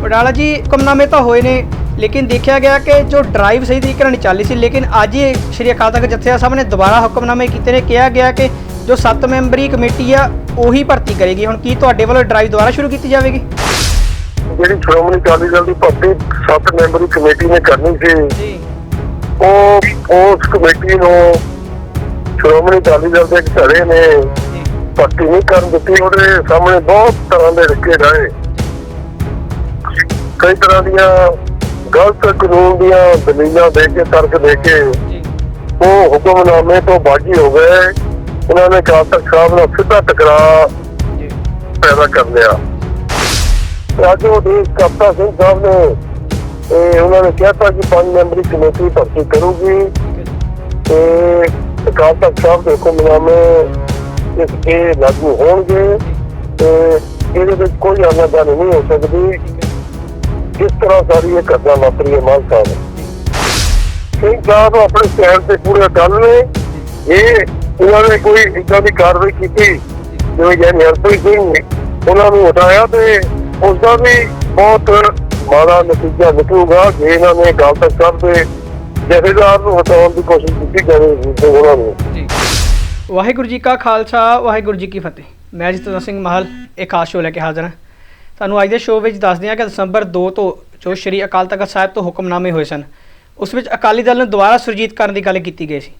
ਵਡਾਲਾ ਜੀ ਹੁਕਮਨਾਮੇ ਤਾਂ ਹੋਏ ਨੇ ਲੇਕਿਨ ਦੇਖਿਆ ਗਿਆ ਕਿ ਜੋ ਡਰਾਈਵ ਸਹੀ ਤਰੀਕੇ ਨਾਲ ਨਹੀਂ ਚੱਲੀ ਸੀ ਲੇਕਿਨ ਅੱਜ ਹੀ ਸ਼੍ਰੀ ਅਕਾਲ ਤਖਤ ਜਥੇਦਾਰ ਸਾਹਿਬ ਨੇ ਦੁਬਾਰਾ ਹੁਕਮਨਾਮੇ ਕੀਤੇ ਨੇ ਕਿਹਾ ਗਿਆ ਕਿ ਜੋ 7 ਮੈਂਬਰੀ ਕਮੇਟੀ ਆ ਉਹੀ ਭਰਤੀ ਕਰੇਗੀ। ਹੁਣ ਕੀ ਤੁਹਾਡੇ ਵੱਲੋਂ ਡਰਾਈਵ ਦੁਬਾਰਾ ਸ਼ੁਰੂ ਕੀਤੀ ਜਾਵੇਗੀ? ਜਿਹੜੀ ਸ਼੍ਰੋਮਣੀ ਅਕਾਲੀ ਦਲ ਦੀ ਭਰਤੀ ਸੱਤ ਮੈਂਬਰੀ ਕਮੇਟੀ ਨੇ ਕਰਨੀ ਸੀ ਜੀ। ਉਹ ਉਸ ਕਮੇਟੀ ਨੂੰ ਸ਼੍ਰੋਮਣੀ ਅਕਾਲੀ ਦਲ ਦੇ ਇੱਕ ਧੜੇ ਨੇ ਭਰਤੀ ਨਹੀਂ ਕਰਨ ਦਿੱਤੀ ਉਹਦੇ ਸਾਹਮਣੇ ਬਹੁਤ ਤਰ੍ਹਾਂ ਦੇ ਰਿਕੇ ਰਹੇ। ਕਈ ਤਰ੍ਹਾਂ ਦੀਆਂ ਗਲਤ ਕਾਨੂੰਨ ਦੀਆਂ ਦਲੀਲਾਂ ਦੇ ਕੇ ਤਰਕ ਦੇ ਕੇ ਉਹ ਹੁਕਮਨਾਮੇ ਤੋਂ ਬਾਗੀ ਹੋ ਗਏ। ਉਹਨਾਂ ਨੇ ਤਖਤ ਸਾਹਿਬ ਨਾਲ ਸਿੱਧਾ ਟਕਰਾਅ ਪੈਦਾ ਕਰ ਲਿਆ। ਤੇ ਉਹ ਦੇਸ਼ ਕਪਤਾ ਸਿੰਘ ਸਾਹਿਬ ਨੇ ਇਹ ਉਹਨਾਂ ਨੇ ਕਿਹਾ ਤਾਂ ਕਿ ਪੰਜ ਮੈਂਬਰੀ ਕਮੇਟੀ ਭਰਤੀ ਕਰੂਗੀ। ਤੇ ਤਖਤ ਸਾਹਿਬ ਦੇ ਹੁਕਮਨਾਮੇ ਇਸ ਇਹ ਲਾਗੂ ਹੋਣਗੇ। ਤੇ ਇਹਦੇ ਵਿੱਚ ਕੋਈ ਆਨਾਕਾਨੀ ਨਹੀਂ ਹੋ ਸਕਦੀ। ਜਿਸ ਤਰ੍ਹਾਂ ਸਾਰੀ ਇਹ ਘਟਨਾ ਵਾਪਰੀ ਹੈ ਮਾਨ ਸਾਹਿਬ। ਸਿੰਘ ਸਾਹਿਬ ਆਪਣੇ ਸਟੈਂਡ ਤੇ ਪੂਰੇ ਅਟਲ ਨੇ। ਇਹ ਉਹਨਾਂ ਨੇ ਕੋਈ ਇਦਾਂ ਦੀ ਕਾਰਵਾਈ ਕੀਤੀ ਜਿਵੇਂ ਜੈਨ ਹਰਪ੍ਰੀਤ ਸਿੰਘ ਨੇ ਉਹਨਾਂ ਨੂੰ ਹਟਾਇਆ ਤੇ ਉਸ ਦਾ ਵੀ ਬਹੁਤ ਮਾੜਾ ਨਤੀਜਾ ਨਿਕਲੂਗਾ ਜੇ ਇਹਨਾਂ ਨੇ ਅਕਾਲ ਤਖਤ ਸਾਹਿਬ ਦੇ ਜਥੇਦਾਰ ਨੂੰ ਹਟਾਉਣ ਦੀ ਕੋਸ਼ਿਸ਼ ਕੀਤੀ ਜਾਵੇਗੀ ਤੇ ਉਹਨਾਂ ਨੂੰ। ਵਾਹਿਗੁਰੂ ਜੀ ਕਾ ਖਾਲਸਾ, ਵਾਹਿਗੁਰੂ ਜੀ ਕੀ ਫਤਿਹ। ਮੈਂ ਜਤਨ ਸਿੰਘ ਮਹਲ, ਇੱਕ ਖਾਸ ਲੈ ਕੇ ਹਾਜ਼ਰ ਹਾਂ। ਤੁਹਾਨੂੰ ਅੱਜ ਦੇ ਸ਼ੋਅ ਵਿੱਚ ਦੱਸਦੇ ਹਾਂ ਕਿ ਦਸੰਬਰ 2 ਤੋਂ, ਜੋ ਸ਼੍ਰੀ ਅਕਾਲ ਤਖਤ ਸਾਹਿਬ ਤੋਂ ਹੁਕਮਨਾਮੇ ਹੋਏ ਸਨ, ਉਸ ਵਿੱਚ ਅਕਾਲੀ ਦਲ ਨੂੰ ਦੁਬਾਰਾ ਸੁਰਜੀਤ ਕਰਨ ਦੀ ਗੱਲ ਕੀਤੀ ਗਈ ਸੀ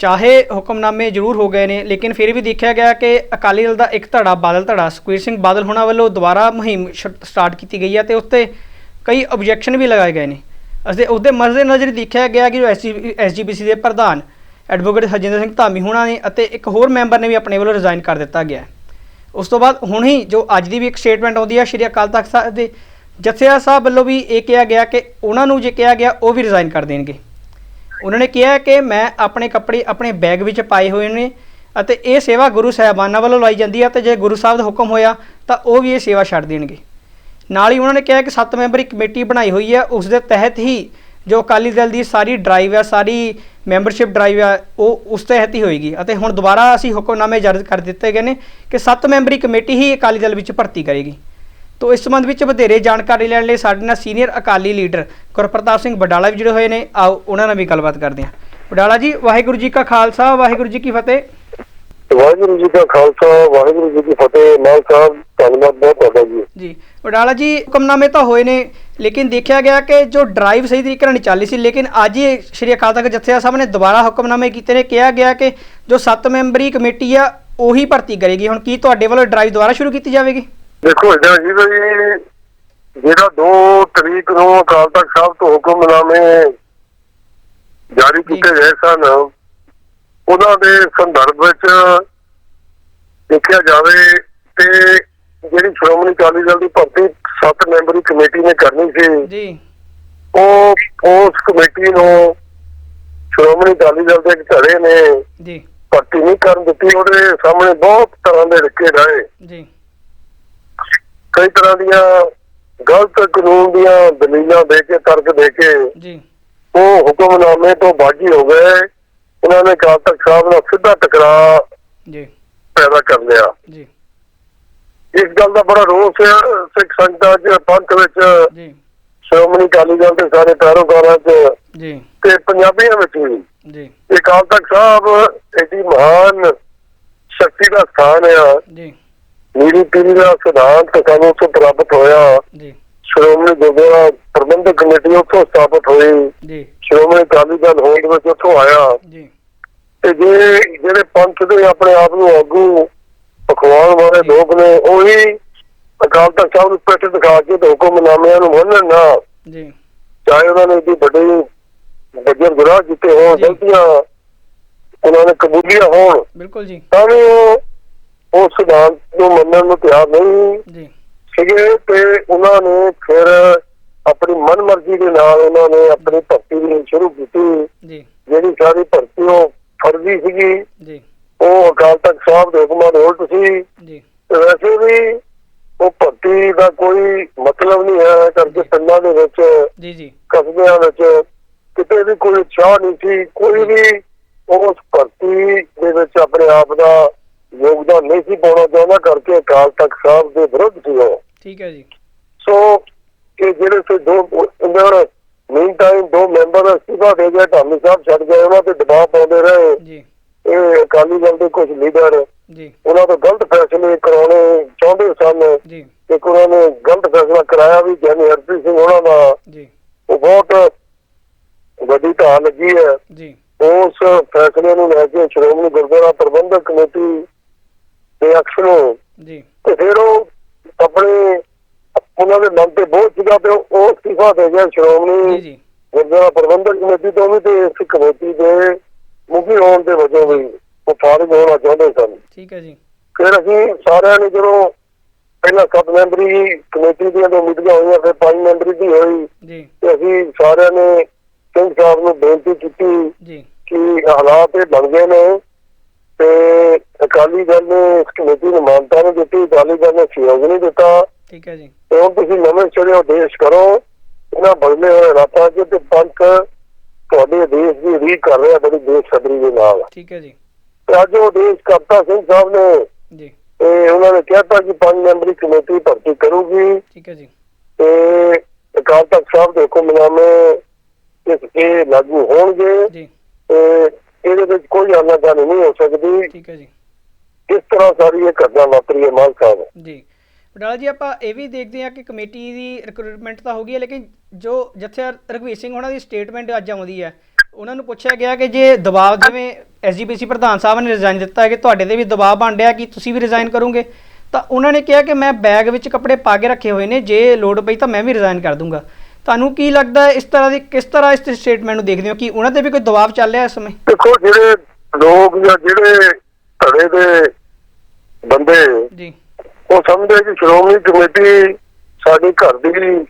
ਚਾਹੇ ਹੁਕਮਨਾਮੇ ਜ਼ਰੂਰ ਹੋ ਗਏ ਨੇ, ਲੇਕਿਨ ਫਿਰ ਵੀ ਦੇਖਿਆ ਗਿਆ ਕਿ ਅਕਾਲੀ ਦਲ ਦਾ ਇੱਕ ਧੜਾ ਬਾਦਲ ਧੜਾ, ਸੁਖਬੀਰ ਸਿੰਘ ਬਾਦਲ ਹੋਣਾ ਵੱਲੋਂ ਦੁਬਾਰਾ ਮੁਹਿੰਮ ਸਟਾਰਟ ਕੀਤੀ ਗਈ ਹੈ ਤੇ ਉੱਤੇ ਕਈ ਆਬਜੈਕਸ਼ਨ ਵੀ ਲਗਾਏ ਗਏ ਨੇ ਅਸੀਂ ਉਹਦੇ ਮਜ਼ਦੇ ਨਜ਼ਰ ਦੇਖਿਆ ਗਿਆ ਕਿ ਜੋ ਐਸਜੀਪੀਸੀ ਦੇ ਪ੍ਰਧਾਨ ਐਡਵੋਕੇਟ ਹਰਜਿੰਦਰ ਸਿੰਘ ਧਾਮੀ ਹੋਣਾ ਨੇ ਅਤੇ ਇੱਕ ਹੋਰ ਮੈਂਬਰ ਨੇ ਵੀ ਆਪਣੇ ਵੱਲੋਂ ਰਿਜ਼ਾਈਨ ਕਰ ਦਿੱਤਾ ਗਿਆ ਹੈ। ਉਸ ਤੋਂ ਬਾਅਦ ਹੁਣ ਹੀ ਜੋ ਅੱਜ ਦੀ ਵੀ ਇੱਕ ਸਟੇਟਮੈਂਟ ਆਉਂਦੀ ਹੈ ਸ਼੍ਰੀ ਅਕਾਲ ਤਖਤ ਸਾਹਿਬ ਦੇ ਜਥੇਦਾਰ ਸਾਹਿਬ ਵੱਲੋਂ ਵੀ ਇਹ ਕਿਹਾ ਗਿਆ ਕਿ ਉਹਨਾਂ ਨੂੰ ਜੇ ਕਿਹਾ ਗਿਆ, ਉਹ ਵੀ ਰਿਜ਼ਾਈਨ ਕਰ ਦੇਣਗੇ। ਉਹਨਾਂ ਨੇ ਕਿਹਾ ਕਿ ਮੈਂ ਆਪਣੇ ਕੱਪੜੇ ਆਪਣੇ ਬੈਗ ਵਿੱਚ ਪਾਏ ਹੋਏ ਨੇ ਅਤੇ ਇਹ ਸੇਵਾ ਗੁਰੂ ਸਾਹਿਬਾਨਾਂ ਵੱਲੋਂ ਲਾਈ ਜਾਂਦੀ ਹੈ ਤੇ ਜੇ ਗੁਰੂ ਸਾਹਿਬ ਦਾ ਹੁਕਮ ਹੋਇਆ, ਤਾਂ ਉਹ ਵੀ ਇਹ ਸੇਵਾ ਛੱਡ ਦੇਣਗੇ। ਨਾਲ ਹੀ ਉਹਨਾਂ ਨੇ ਕਿਹਾ ਕਿ ਸੱਤ ਮੈਂਬਰੀ ਕਮੇਟੀ ਬਣਾਈ ਹੋਈ ਹੈ ਉਸ ਦੇ ਤਹਿਤ ਹੀ ਜੋ ਅਕਾਲੀ ਦਲ ਦੀ ਸਾਰੀ ਡਰਾਈਵ ਹੈ ਸਾਰੀ ਮੈਂਬਰਸ਼ਿਪ ਡਰਾਈਵ ਆ, ਉਹ ਉਸ ਤਹਿਤ ਹੀ ਹੋਏਗੀ। ਅਤੇ ਹੁਣ ਦੁਬਾਰਾ ਅਸੀਂ ਹੁਕਮਨਾਮੇ ਜਾਰੀ ਕਰ ਦਿੱਤੇ ਗਏ ਨੇ ਕਿ ਸੱਤ ਮੈਂਬਰੀ ਕਮੇਟੀ ਹੀ ਅਕਾਲੀ ਦਲ ਵਿੱਚ ਭਰਤੀ ਕਰੇਗੀ। ਤੋ ਇਸ ਸੰਬੰਧ ਵਿੱਚ ਵਧੇਰੇ ਜਾਣਕਾਰੀ ਲੈਣ ਲਈ ਸਾਡੇ ਨਾਲ ਸੀਨੀਅਰ ਅਕਾਲੀ ਲੀਡਰ ਗੁਰਪ੍ਰਤਾਪ ਸਿੰਘ ਬਡਾਲਾ ਵੀ ਜੁੜੇ ਹੋਏ ਨੇ। ਆਓ, ਉਹਨਾਂ ਨਾਲ ਵੀ ਗੱਲਬਾਤ ਕਰਦੇ ਹਾਂ। ਬਡਾਲਾ ਜੀ, ਵਾਹਿਗੁਰੂ ਜੀ ਕਾ ਖਾਲਸਾ, ਵਾਹਿਗੁਰੂ ਜੀ ਕੀ ਫਤਿਹ। ਵਾਹਿਗੁਰੂ ਜੀ ਦਾ ਖਾਲਸਾ ਵਾਹਿਗੁਰੂ ਜੀ ਕੀ ਫਤਿਹ। ਮਾਨ ਸਾਹਿਬ ਧੰਨਵਾਦ ਬਹੁਤ ਤੁਹਾਡਾ ਜੀ। ਜੀ ਵਡਾਲਾ ਜੀ ਹੁਕਮਨਾਮੇ ਤਾਂ ਹੋਏ ਨੇ ਲੇਕਿਨ ਦੇਖਿਆ ਗਿਆ ਕਿ ਜੋ ਡਰਾਈਵ ਸਹੀ ਤਰੀਕੇ ਨਾਲ ਨਹੀਂ ਚੱਲੀ ਸੀ ਲੇਕਿਨ ਅੱਜ ਹੀ ਸ਼੍ਰੀ ਅਕਾਲ ਤਖਤ ਜਥੇਦਾਰ ਸਾਹਿਬ ਨੇ ਦੁਬਾਰਾ ਹੁਕਮਨਾਮੇ ਕੀਤੇ ਨੇ। ਕਿਹਾ ਗਿਆ ਕਿ ਜੋ 7 ਮੈਂਬਰੀ ਕਮੇਟੀ ਆ ਉਹੀ ਭਰਤੀ ਕਰੇਗੀ। ਹੁਣ ਕੀ ਤੁਹਾਡੇ ਵੱਲੋਂ ਡਰਾਈਵ ਦੁਬਾਰਾ ਸ਼ੁਰੂ ਕੀਤੀ ਜਾਵੇਗੀ? ਦੇਖੋ ਇਦਾਂ ਜੀ ਜਿਹੜਾ 2 ਤਰੀਕ ਨੂੰ ਅਕਾਲ ਤਖਤ ਸਾਹਿਬ ਤੋਂ ਹੁਕਮਨਾਮੇ ਜਾਰੀ ਕੀਤੇ ਗਏ ਸਨ ਉਹਨਾਂ ਦੇ ਸੰਦਰਭ ਵਿੱਚ ਦੇਖਿਆ ਜਾਵੇ ਤੇ ਜਿਹੜੀ ਸ਼੍ਰੋਮਣੀ ਅਕਾਲੀ ਦਲ ਦੀ ਭਰਤੀ ਸੱਤ ਮੈਂਬਰੀ ਕਮੇਟੀ ਨੇ ਕਰਨੀ ਸੀ ਜੀ। ਉਹ ਉਸ ਕਮੇਟੀ ਨੂੰ ਸ਼੍ਰੋਮਣੀ ਅਕਾਲੀ ਦਲ ਦੇ ਧੜੇ ਨੇ ਜੀ। ਭਰਤੀ ਨਹੀਂ ਕਰਨ ਦਿੱਤੀ ਉਹਦੇ ਸਾਹਮਣੇ ਬਹੁਤ ਤਰ੍ਹਾਂ ਦੇ ਰਿਕੇ ਰਹੇ। ਜੀ। ਕਈ ਤਰ੍ਹਾਂ ਦੀਆਂ ਗਲਤ ਕਾਨੂੰਨ ਦੀਆਂ ਦਲੀਲਾਂ ਦੇ ਕੇ ਤਰਕ ਦੇ ਕੇ ਜੀ। ਉਹ ਹੁਕਮਨਾਮੇ ਤੋਂ ਬਾਗੀ ਹੋ ਗਏ। ਉਹਨਾਂ ਨੇ ਅਕਾਲ ਤਖਤ ਸਾਹਿਬ ਨਾਲ ਸਿੱਧਾ ਟਕਰਾਅ ਜੀ। ਪੈਦਾ ਕਰ ਲਿਆ। ਜੀ। ਇਸ ਗੱਲ ਦਾ ਬੜਾ ਰੋਸ ਹੈ ਸਿੱਖ ਸੰਗਤਾਂ 'ਚ ਪੰਥ ਵਿੱਚ ਜੀ। ਸ਼੍ਰੋਮਣੀ ਅਕਾਲੀ ਦਲ ਦੇ ਸਾਰੇ ਪੈਰੋਕਾਰਾਂ 'ਚ ਜੀ। ਤੇ ਪੰਜਾਬੀਆਂ ਵਿੱਚ ਵੀ। ਜੀ। ਇਹ ਅਕਾਲ ਤਖਤ ਸਾਹਿਬ ਐਡੀ ਮਹਾਨ ਸ਼ਕਤੀ ਦਾ ਸਥਾਨ ਹੈ ਜੀ। ਮੇਰੀ ਪੀੜੀ ਦਾ ਸਿਧਾਂਤ ਸਾਨੂੰ ਉੱਥੋਂ ਪ੍ਰਾਪਤ ਹੋਇਆ। ਜੀ। ਸ਼੍ਰੋਮਣੀ ਗੁਰਦੁਆਰਾ ਪ੍ਰਬੰਧਕ ਕਮੇਟੀ ਉੱਥੋਂ ਸਥਾਪਿਤ ਹੋਈ। ਜੀ। ਸ਼੍ਰੋਮਣੀ ਅਕਾਲੀ ਦਲ ਹੋਂਦ ਵਿੱਚ ਉੱਥੋਂ ਆਇਆ। ਜੀ। ਤੇ ਜੇ ਜਿਹੜੇ ਪੰਥ ਦੇ ਆਪਣੇ ਆਪ ਨੂੰ ਆਗੂ ਪਖਵਾਉਣ ਵਾਲੇ ਲੋਕ ਨੇ ਉਹੀ ਅਕਾਲ ਤਖਤ ਸਾਹਿਬ ਨੂੰ ਪਿੱਠ ਦਿਖਾ ਕੇ ਤੇ ਹੁਕਮਨਾਮਿਆਂ ਨੂੰ ਮੰਨਣ ਨਾ। ਜੀ। ਚਾਹੇ ਉਹਨਾਂ ਨੇ ਦੀ ਵੱਡੀ ਵੱਜਰ ਗੁਨਾਹ ਕੀਤੇ ਹੋਣ। ਗਲਤੀਆਂ ਉਹਨਾਂ ਨੇ ਕਬੂਲੀਆਂ ਹੋਣ ਬਿਲਕੁਲ ਜੀ। ਤਾਂ ਵੀ ਉਹ ਸਿਧਾਂਤ ਨੂੰ ਮੰਨਣ ਨੂੰ ਤਿਆਰ ਨਹੀਂ ਜੀ। ਸੀਗੇ ਤੇ ਉਹਨਾਂ ਨੇ ਫਿਰ ਮਨਮਰਜ਼ੀ ਦੇ ਨਾਲ ਉਹਨਾਂ ਨੇ ਆਪਣੀ ਭਰਤੀ ਵੀ ਸ਼ੁਰੂ ਕੀਤੀ। ਜੀ। ਜਿਹੜੀ ਸਾਰੀ ਭਰਤੀ ਉਹ ਫਰਜ਼ੀ ਸੀਗੀ। ਜੀ। ਉਹ ਅਕਾਲ ਤਖਤ ਸਾਹਿਬ ਦੇ ਹੁਕਮਾਂ ਦੇ ਉਲਟ ਸੀ। ਜੀ। ਵੈਸੇ ਵੀ ਉਹ ਭਰਤੀ ਦਾ ਕੋਈ ਮਤਲਬ ਨਹੀਂ ਹੈ ਕਰਕੇ ਪਿੰਡਾਂ ਦੇ ਵਿੱਚ ਜੀ ਜੀ। ਕਸਬਿਆਂ ਵਿੱਚ ਕਿਤੇ ਵੀ ਕੋਈ ਚਾਹ ਨਹੀਂ ਸੀ। ਕੋਈ ਵੀ ਉਸ ਭਰਤੀ ਦੇ ਵਿੱਚ ਆਪਣੇ ਆਪ ਦਾ ਯੋਗਦਾਨ ਨਹੀਂ ਸੀ ਪਾਉਣਾ ਚਾਹੁੰਦਾ ਕਰਕੇ ਅਕਾਲ ਤਖਤ ਸਾਹਿਬ ਦੇ ਵਿਰੁੱਧ ਸੀ ਉਹ। ਠੀਕ ਹੈ ਜੀ। ਸੋ ਜਿਹੜੇ ਸੇ ਦੋ ਅੰਦਰ ਮੀਨ ਟਾਈਮ ਦੋ ਮੈਂਬਰ ਅਸਤੀਫਾ ਦੇ ਗਏ ਧਾਮੀ ਸਾਹਿਬ ਛੱਡ ਗਏ ਉਹਨਾਂ ਤੇ ਦਬਾਅ ਪਾਉਂਦੇ ਰਹੇ। ਜੀ। ਇਹ ਅਕਾਲੀ ਦਲ ਦੇ ਕੁਝ ਲੀਡਰ ਜੀ। ਉਹਨਾਂ ਤੋਂ ਗਲਤ ਫੈਸਲੇ ਕਰਾਉਣੇ ਚਾਹੁੰਦੇ ਸਨ। ਜੀ। ਤੇ ਉਹਨਾਂ ਨੇ ਗਲਤ ਫੈਸਲਾ ਕਰਾਇਆ ਵੀ ਗਿਆਨੀ ਹਰਪ੍ਰੀਤ ਸਿੰਘ ਉਹਨਾਂ ਦਾ ਜੀ। ਉਹ ਬਹੁਤ ਵੱਡੀ ਢਾਲ ਲੱਗੀ ਹੈ। ਜੀ। ਉਸ ਫੈਸਲੇ ਨੂੰ ਲੈ ਕੇ ਸ਼੍ਰੋਮਣੀ ਗੁਰਦੁਆਰਾ ਪ੍ਰਬੰਧਕ ਕਮੇਟੀ ਦੇ ਅਕਸ਼ ਨੂੰ ਜੀ। ਤੇ ਫਿਰ ਉਹ ਆਪਣੇ ਉਹਨਾਂ ਦੇ ਮਨ ਤੇ ਬੋਝ ਸੀਗਾ ਤੇ ਉਹ ਅਸਤੀਫਾ ਦੇ ਗਿਆ ਸ਼੍ਰੋਮਣੀ ਜੀ ਗੁਰਦੁਆਰਾ ਪ੍ਰਬੰਧਕ ਕਮੇਟੀ ਤੋਂ ਵੀ ਤੇ ਇਸ ਕਮੇਟੀ ਦੇ ਮੁਖੀ ਹੋਣ ਦੇ ਵਜੋਂ ਵੀ ਉਹ ਫਾਰਗ ਹੋਣਾ ਚਾਹੁੰਦੇ ਸਨ। ਠੀਕ ਹੈ ਜੀ। ਫਿਰ ਅਸੀਂ ਸਾਰਿਆਂ ਨੇ ਜਦੋਂ ਪਹਿਲਾਂ ਸੱਤ ਮੈਂਬਰੀ ਕਮੇਟੀ ਦੀਆਂ ਦੋ ਮੀਟਿੰਗਾਂ ਹੋਈਆਂ ਫਿਰ ਪੰਜ ਮੈਂਬਰੀ ਦੀ ਹੋਈ। ਜੀ। ਤੇ ਅਸੀਂ ਸਾਰਿਆਂ ਨੇ ਸਿੰਘ ਸਾਹਿਬ ਨੂੰ ਬੇਨਤੀ ਕੀਤੀ ਜੀ। ਕਿ ਹਾਲਾਤ ਇਹ ਬਣ ਗਏ ਨੇ ਤੇ ਅਕਾਲੀ ਦਲ ਨੇ ਇਸ ਕਮੇਟੀ ਨੂੰ ਮਾਨਤਾ ਨਹੀਂ ਦਿੱਤੀ ਅਕਾਲੀ ਦਲ ਨੇ ਸਹਿਯੋਗ ਨਹੀਂ ਦਿੱਤਾ। ਠੀਕ ਹੈ ਜੀ। ਤੇ ਹੁਣ ਤੁਸੀਂ ਨਵੇਂ ਸਿਰੇ ਉਦੇਸ਼ ਕਰੋ। ਇਹਨਾਂ ਬਦਲੇ ਹੋਏ ਰਾਤਾਂ 'ਚ ਤੇ ਪੰਥ ਤੁਹਾਡੇ ਦੇਸ਼ ਦੀ ਰੀ ਕਰ ਰਿਹਾ ਬੜੀ ਬੇਸਬਰੀ ਦੇ ਨਾਲ। ਠੀਕ ਹੈ ਜੀ। ਤੇ ਅੱਜ ਉਹ ਦੇਸ਼ ਕਰਤਾ ਸਿੰਘ ਸਾਹਿਬ ਨੇ। ਜੀ। ਤੇ ਉਹਨਾਂ ਨੇ ਕਹਿਤਾ ਕਿ ਪੰਜ ਮੈਂਬਰੀ ਕਮੇਟੀ ਭਰਤੀ ਕਰੂਗੀ। ਠੀਕ ਹੈ ਜੀ। ਤੇ ਅਕਾਲ ਤਖਤ ਸਾਹਿਬ ਦੇ ਹੁਕਮਨਾਮੇ ਇਸ ਇਹ ਲਾਗੂ ਹੋਣਗੇ। ਜੀ। ਤੇ ਇਹਦੇ ਵਿੱਚ ਕੋਈ ਆਨਾਕਾਨੀ ਨਹੀਂ ਹੋ ਸਕਦੀ। ਠੀਕ ਹੈ ਜੀ। ਇਸ ਤਰ੍ਹਾਂ ਸਾਰੀ ਇਹ ਘਟਨਾ ਵਾਪਰੀ ਹੈ ਮਾਨ ਸਾਹਿਬ? ਜੀ। ਵਡਾਲਾ ਜੀ ਆਪਾਂ ਇਹ ਵੀ ਦੇਖਦੇ ਹਾਂ ਕਿ ਕਮੇਟੀ ਦੀ ਰਿਕਰੂਟਮੈਂਟ ਤਾਂ ਹੋ ਗਈ ਹੈ ਲੇਕਿਨ ਜੋ ਜਥੇਦਾਰ ਰਘਵੀਰ ਸਿੰਘ ਉਹਨਾਂ ਦੀ ਸਟੇਟਮੈਂਟ ਅੱਜ ਆਉਂਦੀ ਹੈ ਉਹਨਾਂ ਨੂੰ ਪੁੱਛਿਆ ਗਿਆ ਕਿ ਜੇ ਦਬਾਅ ਜਿਵੇਂ ਐਸਜੀਪੀਸੀ ਪ੍ਰਧਾਨ ਸਾਹਿਬ ਨੇ ਰਿਜ਼ਾਈਨ ਦਿੱਤਾ ਹੈ ਕਿ ਤੁਹਾਡੇ ਤੇ ਵੀ ਦਬਾਅ ਬਣ ਰਿਹਾ ਕਿ ਤੁਸੀਂ ਵੀ ਰਿਜ਼ਾਈਨ ਕਰੋਗੇ? ਤਾਂ ਉਹਨਾਂ ਨੇ ਕਿਹਾ ਕਿ ਮੈਂ ਬੈਗ ਵਿੱਚ ਕੱਪੜੇ ਪਾ ਕੇ ਰੱਖੇ ਹੋਏ ਨੇ ਜੇ ਲੋੜ ਪਈ ਤਾਂ ਮੈਂ ਵੀ ਰਿਜ਼ਾਈਨ ਕਰ ਦੂੰਗਾ। ਤੁਹਾਨੂੰ ਕੀ ਲੱਗਦਾ ਹੈ ਇਸ ਤਰ੍ਹਾਂ ਦੀ ਕਿਸ ਤਰ੍ਹਾਂ ਇਸ ਸਟੇਟਮੈਂਟ ਨੂੰ ਦੇਖਦੇ ਹੋ ਕਿ ਉਹਨਾਂ ਤੇ ਵੀ ਕੋਈ ਦਬਾਅ ਚੱਲ ਰਿਹਾ ਇਸ ਸਮੇਂ? ਦੇਖੋ ਜਿਹੜੇ ਲੋਕ ਜਾਂ ਜਿਹੜੇ ਧੜੇ ਦੇ ਬੰਦੇ ਜੀ। ਉਹ ਸਮਝਦੇ ਕਿ ਸ਼੍ਰੋਮਣੀ ਕਮੇਟੀ ਸਾਡੀ ਘਰ ਦੀ